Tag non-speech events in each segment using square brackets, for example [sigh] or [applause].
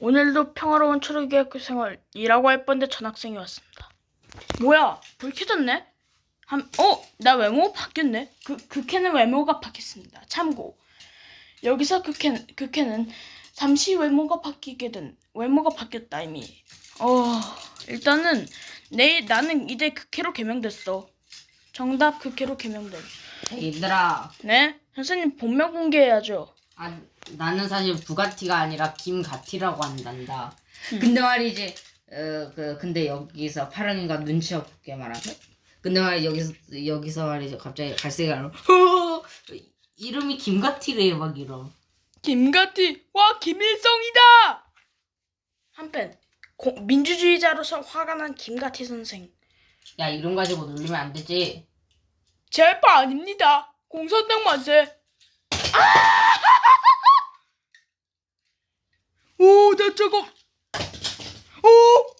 오늘도 평화로운 초록의학교 생활이라고 할 뻔데 전학생이 왔습니다. 뭐야? 불 켜졌네? 한, 어? 나 외모 바뀌었네? 그, 극해는 외모가 바뀌었습니다. 참고. 여기서 극해, 극해는 잠시 외모가 바뀌게 된, 외모가 바뀌었다, 이미. 어, 일단은, 내, 나는 이제 극해로 개명됐어. 정답 극해로 개명됨. 얘들아, 네? 선생님 본명 공개해야죠. 아, 나는 사실 부가티가 아니라 김가티라고 한단다. 근데 말이지, 어, 그, 근데 여기서 파랑이가 눈치 없게 말하네. 근데 말이 여기서 여기서 말이지 갑자기 갈색이 나로 이름이 김가티래 막 이러. 김가티 와 김일성이다 한편 고- 민주주의자로서 화가 난 김가티 선생 야 이름 가지고 놀리면 안 되지. 제바 아닙니다 공산당 만세 오 나 저거. 오.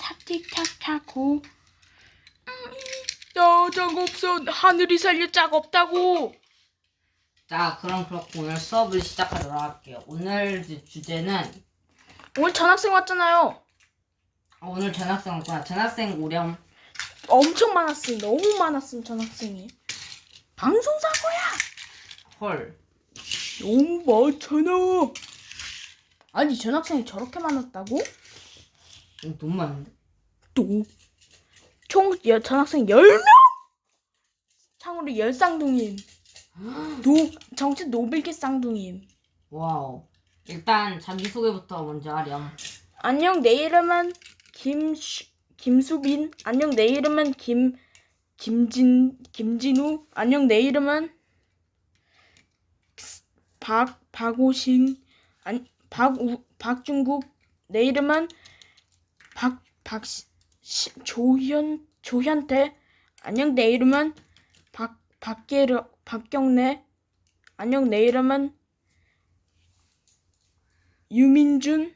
탁틱탁탁고. 나짝 없어. 하늘이 살려 짝 없다고. 자 그럼 그렇고 오늘 수업을 시작하도록 할게요. 오늘 주- 주제는 오늘 전학생 왔잖아요. 어, 오늘 전학생 왔구나. 전학생 오렴. 엄청 많았음. 너무 많았음 전학생이 방송사고야 헐. 너무 많잖아 아니 전학생이 저렇게 많았다고? 이거 너무 많은데. 또총 전학생 10명? 참고로 열쌍둥임 노, 정치 노빌기 쌍둥임 와우. 일단 자기 소개부터 먼저 하렴. 안녕 내 이름은 김 김수빈 안녕 내 이름은 김 김진 김진우? 안녕 내 이름은? 박 박오신 안 박우 박중국. 내 이름은? 박 박 조현 조현태. 안녕 내 이름은? 박 박계려 박경래. 안녕 내 이름은? 유민준.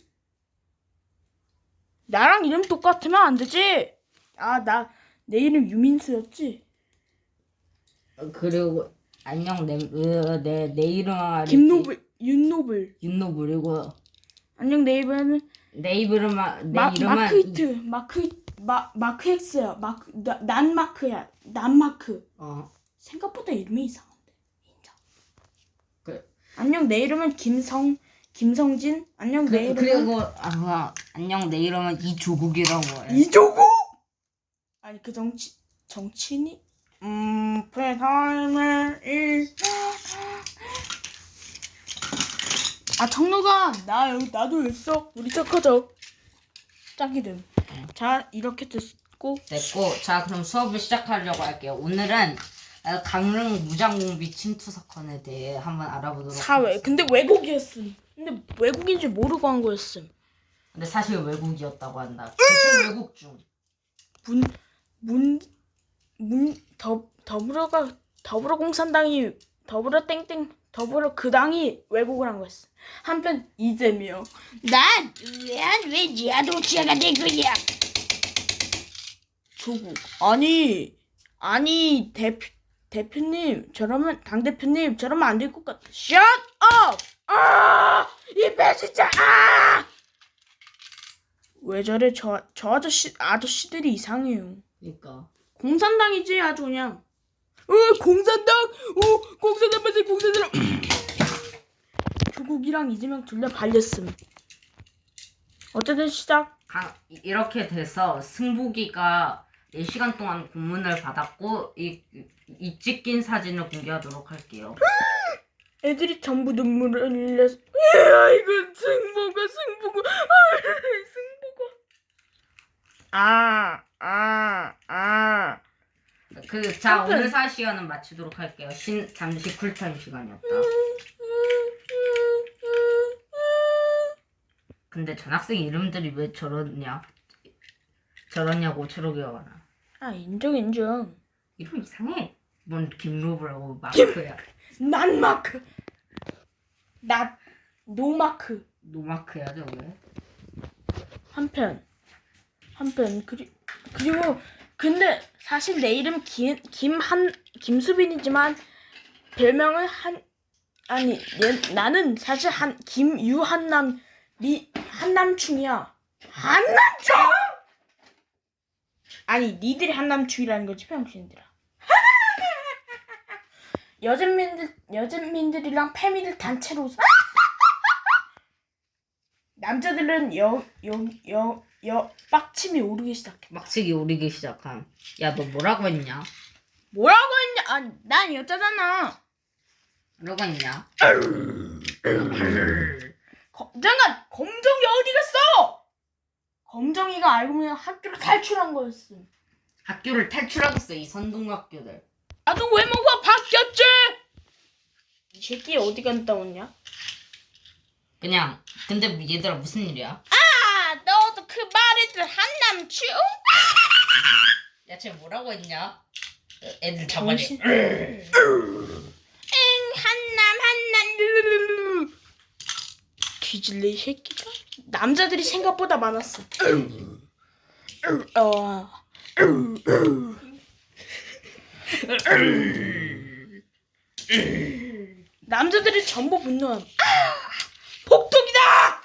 나랑 이름 똑같으면 안 되지. 아, 나 내 이름 유민수였지. 어, 그리고 안녕 내내내 이름 은 김노블, 윤노블. 윤노블이고 안녕 내 이름은 내 이름은 내 마, 이름은 마크이트, 마크 마 마크 X야. 마크 나, 난 마크야. 난 마크. 어 생각보다 이름이 이상한데. 인정. 그, 안녕 내 이름은 김성 김성진. 안녕 내 그, 이름은 그리고 아, 안녕 내 이름은 이조국이라고 해. 이조국. 아니 그 정치 정치인이 음 패삶을 잃. 아 청루가 나 여기 나도 있어 우리 짝하자 짝이든 자 이렇게 듣고 됐고 자 그럼 수업을 시작하려고 할게요. 오늘은 어, 강릉 무장공비 침투 사건에 대해 한번 알아보도록. 사회 근데 외국이었음 근데 외국인 줄 모르고 한 거였음 근데 사실 외국이었다고 한다. 대충 외국 중. 문 문 문 더 더불어가 더불어공산당이 더불어 땡땡 더불어 그 당이 왜곡을 한 거였어. 한편 이재명 난왜왜 지하도시가 된 거야? 조국 아니 아니 대표 대표님 저러면 당 대표님 저러면 안 될 것 같아. Shut up! 아 이 배신자 아! 왜 저래 저 저 아저씨 아저씨들이 이상해요. 그러니까. 공산당이지 아주 그냥. 어 공산당? 어 공산당 맞아 공산당. [clears throat] 조국이랑 이재명 둘 다 발렸음. 어쨌든 시작. 강, 이렇게 돼서 승복이가 4시간 동안 고문을 받았고 이, 이 찍힌 사진을 공개하도록 할게요. [gasps] 애들이 전부 눈물을 흘렸어 야 이건 승보가 승보가. 아 승보가. 아 아 아 그 자. 오늘 사 시간은 마치도록 할게요. 신, 잠시 쿨타임 시간이었다. 근데 전학생 이름들이 왜 저러냐? 저러냐고 초록이가 많아. 아 인정 인정 이름 이상해. 뭔 김로브라고 마크야. 난 마크 나 노마크 노마크야 저게. 한편 한편 그리 그리고 근데 사실 내 이름 김 김한 김수빈이지만 별명은 한 아니 얘, 나는 사실 한 김유한남 리 한남충이야. 한남충? 아니 니들이 한남충이라는 거지 병신들아. [laughs] 여전민들 여전민들이랑 패미들 단체로. 남자들은 여 여 여 여 빡침이 오르기 시작해. 막치기 오르기 시작함. 야 너 뭐라고 했냐? 뭐라고 했냐? 아니 난 여자잖아. 뭐라고 했냐? 검정아 검정이 어디 갔어? 검정이가 알고 보면 학교를 탈출한 거였음. 학교를 탈출하겠어 이 선동학교들. 나도 외모가 바뀌었지. 이 새끼 어디 갔다 왔냐? 그냥 근데 얘들아 무슨 일이야? 아 너도 그 말했던 한남충? 야쟤 뭐라고 했냐? 애들 잡아내. 정신- 응 한남 한남 뒤질래 이 새끼가 남자들이 생각보다 많았어. 어. 남자들이 전부 분노함. 아! 복독이다!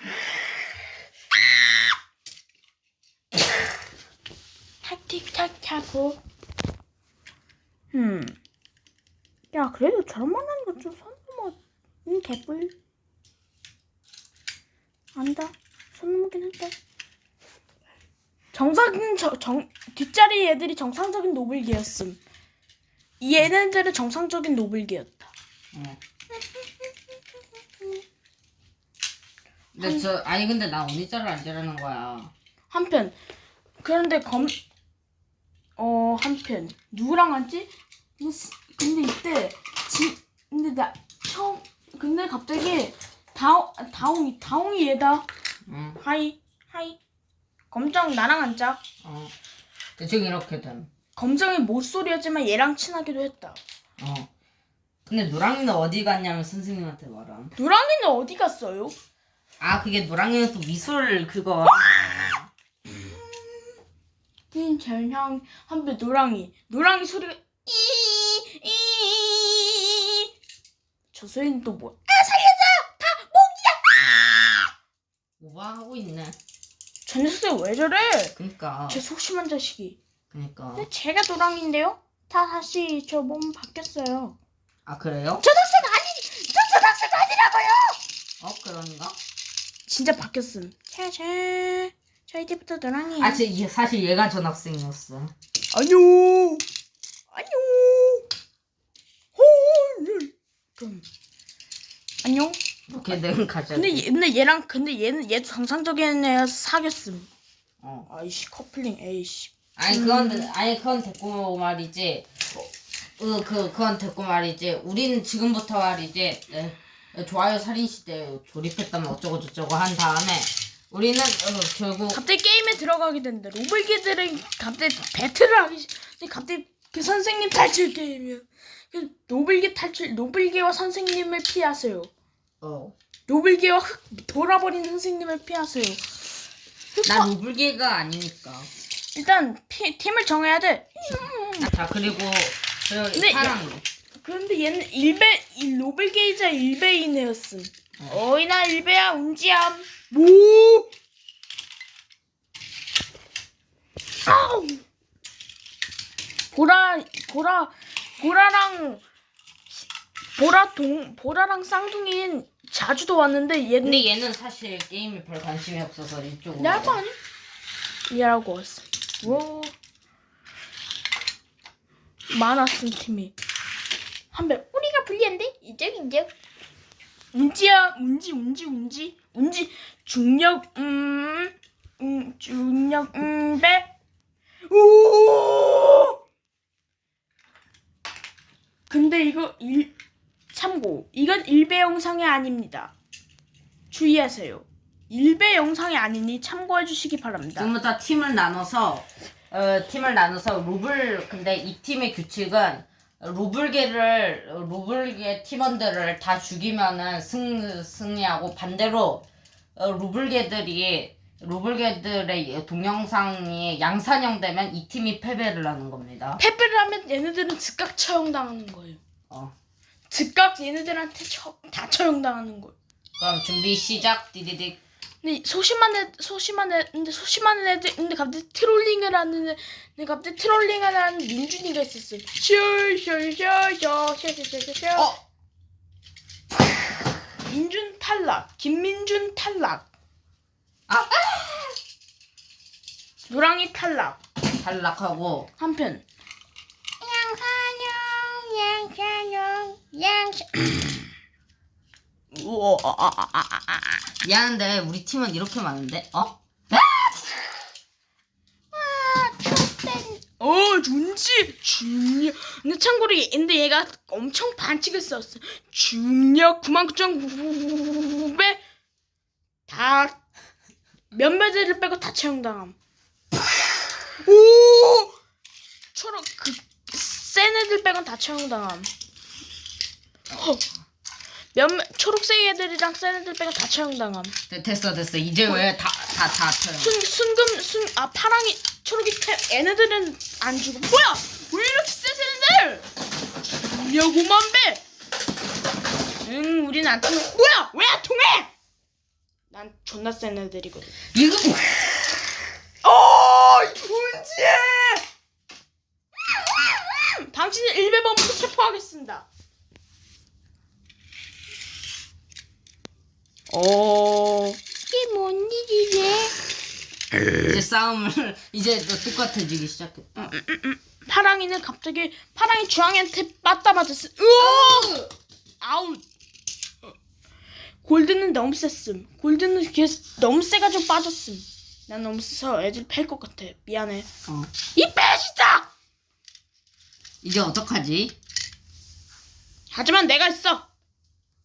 탁틱탁 하고. 음. 야, 그래도 저런 말 하는 거좀 선넘어. 응, 개뿔. 안다. 손 넘긴 했다. 정상인 저, 정 뒷자리 애들이 정상적인 노블계였음. 이 얘네들은 정상적인 노블계였다. 어. [laughs] 근데 저 아니 근데 나 어디 자를 앉으라는 거야. 한편 그런데 검 어 한편 누구랑 앉지? 근데 스- 근데 이때 지 근데 나 처음 근데 갑자기 다옹 다옹이 다옹이 얘다 응. 하이 하이 검정 나랑 앉자 어. 대충 이렇게 됨. 검정이 못소리였지만 얘랑 친하기도 했다 어. 근데 노랑이는 어디 갔냐면 선생님한테 말함. 누랑이는 어디 갔어요? 아 그게 노랑이는 또 미술 그거. 틴철형 한편 노랑이 노랑이 소리가 이이 저 소리는 또 뭐야? 오버하고 있네. 저 녀석 왜 저래? 그니까. 제 소심한 자식이. 그니까. 근데 제가 노랑인데요? 다 다시 저 몸 바뀌었어요. 아 그래요? 초등생 아니, 저 초등생 아니라고요. 어 그런가? 진짜 바뀌었음. 자자, 저 이제부터 노랑이. 아, 제, 얘- 사실 얘가 전학생이었어. 안녕. 안녕. 홀. 그럼 안녕. 오케이, 내가 가자. 근데 얘, 근데 얘랑 근데 얘는 얘도 정상적인 애야 사귀었음. 어. 아이씨 커플링 에이씨. 아니 그건 아니 그건 됐고 말이지. 어, 그 그건 됐고 말이지. 우리는 지금부터 말이지. 에, 좋아요 살인 시대 조립했다면 어쩌고 저쩌고 한 다음에 우리는 어, 결국 갑자기 게임에 들어가게 된다. 로블기들은 갑자기 배틀을 하기 시- 근데 갑자기 그 선생님 탈출 게임이야. 그 노블기 탈출 노블기와 선생님을 피하세요. 어. 노블기와 흑 돌아버린 선생님을 피하세요. 흑화 난 우불개가 아니니까. 일단 피, 팀을 정해야 돼. 자 그리고 그 근데 사랑. 그런데 얘는 일베 이 노블게이자 일베인이었음. 어이나 일베야 운지암. 뭐? 아우. 보라 보라 보라랑 보라 동 보라랑 쌍둥이는 자주도 왔는데 얘는 근데 얘는 사실 게임에 별 관심이 없어서 이쪽으로. 거 아니? 얘라고 왔어. 오. 많았음 팀이. 한배 우리가 불리한데 이쪽 이쪽. 운지야 운지 운지 운지 운지 중력 음, 음 중력 음배 오. 근데 이거 일 참고 이건 일배 영상이 아닙니다. 주의하세요. 일배 영상이 아니니 참고해 주시기 바랍니다. 지금부터 팀을 나눠서 어, 팀을 나눠서 로블 근데 이 팀의 규칙은 로블계를 로블계 팀원들을 다 죽이면은 승 승리하고 반대로 어, 로블계들이 로블계들의 동영상이 양산형 되면 이 팀이 패배를 하는 겁니다. 패배를 하면 얘네들은 즉각 처형당하는 거예요. 어. 즉각 얘네들한테 처, 다 처형당하는 걸. 그럼 준비 시작 디디딕 근데 소심한 애 소심한 애 근데 소심한 애들 근데 갑자기 트롤링을 하는 애 근데 갑자기 트롤링을 하는 민준이가 있었어. 슈슈슈슈슈슈슈슈. 어? 민준 탈락. 김민준 탈락. 아! 노랑이 탈락. 탈락하고 한편 양산형 양산형 양산 우와 아, 아, 아, 아, 아, 아. 미안한데 우리 팀은 이렇게 많은데? 어? 어 존지! 중력. 근데 참고로 얘- 근데 얘가 엄청 반칙을 썼어. 중력 99,900 다 몇몇 애들 빼고 다 채용당함. 오! 초록 그센 애들 빼곤 다 채용당함. 어, 몇몇 초록색 애들이랑 센 애들 빼고 다 채용당함. 네, 됐어 됐어. 이제 왜 다 다 다 쳐요 순 순금 순 아 파랑이 초록이 태 얘네들은 안 죽어. 뭐야! 왜 이렇게 세세들! 중력 5만 배 응 우린 안 통해. 뭐야! 왜 안 통해! 난 존나 센 애들이거든. 이거 어 문제 당신은 일배범으로 체포하겠습니다 어 이게 뭔 일이래 이제 싸움을 [laughs] 이제 또 똑같아지기 시작했다 파랑이는 갑자기 파랑이 주황이한테 빠따 맞았음. 으어! 아웃. 골드는 너무 셌음. 골드는 걔 너무 세가지고 빠졌음. 난 너무 세서 애들 팰 것 같아. 미안해. 어이 배시다. 이제 어떡하지? 하지만 내가 있어.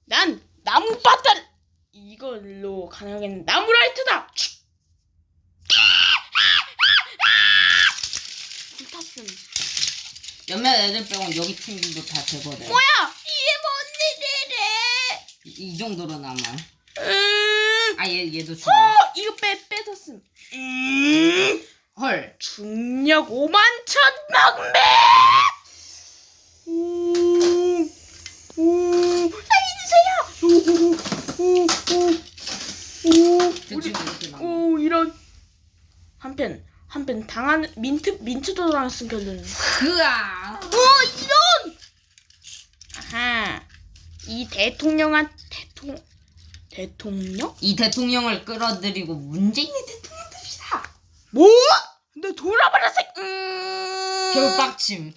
난 나무 빠따를 이걸로 가능하겠는 나무 라이트다. 불탔음. 몇몇 애들 빼고 여기 팀들도 다 되거든 뭐야? 이게 뭔 일이래? 이, 이 정도로 남아 음. 아 얘 얘도 죽어 어, 이거 빼 빼졌음. 음, 헐 중력 5만 천만 배. 오, 오, 살려주세요. 오, 오, 오, 오, 대충 우리, 이렇게 남아 오, 이런 한편 당한 민트 민트도 당했음 결론은. 그아 어, 이런. 아하, 이 대통령한 대통 대통령? 이 대통령을 끌어들이고 문재인이 대통령 됩시다 뭐? 너 돌아버렸어. 음. 겨우 빡침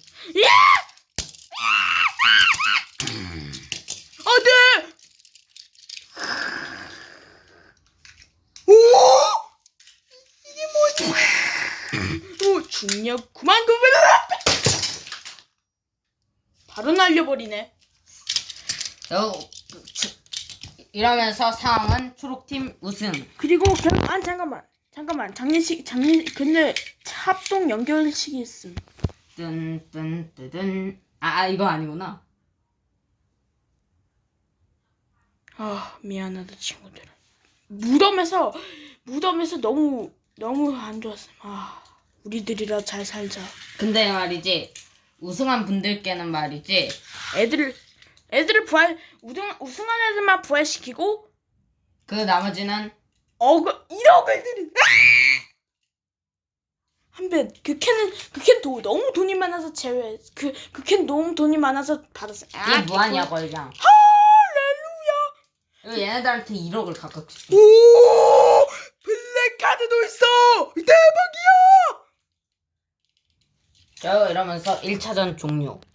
안돼. 오! 이게 뭐지? 오, 중력 9만 9백 바로 날려버리네. 여, 그, 주- 이러면서 상황은 초록팀 우승 그리고 결, 아 잠깐만, 잠깐만 장례식 장례 근데 합동 연결식이 있음. 뜬뜬뜨든 아, 아 이거 아니구나 아 미안하다 친구들. 무덤에서 무덤에서 너무 너무 안 좋았음. 아 우리들이라 잘 살자. 근데 말이지 우승한 분들께는 말이지 애들을 애들을 부활 우승 우승한 애들만 부활시키고 그 나머지는 어그 1억을 들인 한배 그 캔은 그캔 도 너무 돈이 많아서 제외 그그 캔 너무 돈이 많아서 받았어. 아, 이게 뭐하냐 걸장 할렐루야. 이거 얘네들한테 1억을 각각 줬어 오 블랙 카드도 있어 대박이야. 자 이러면서 1차전 종료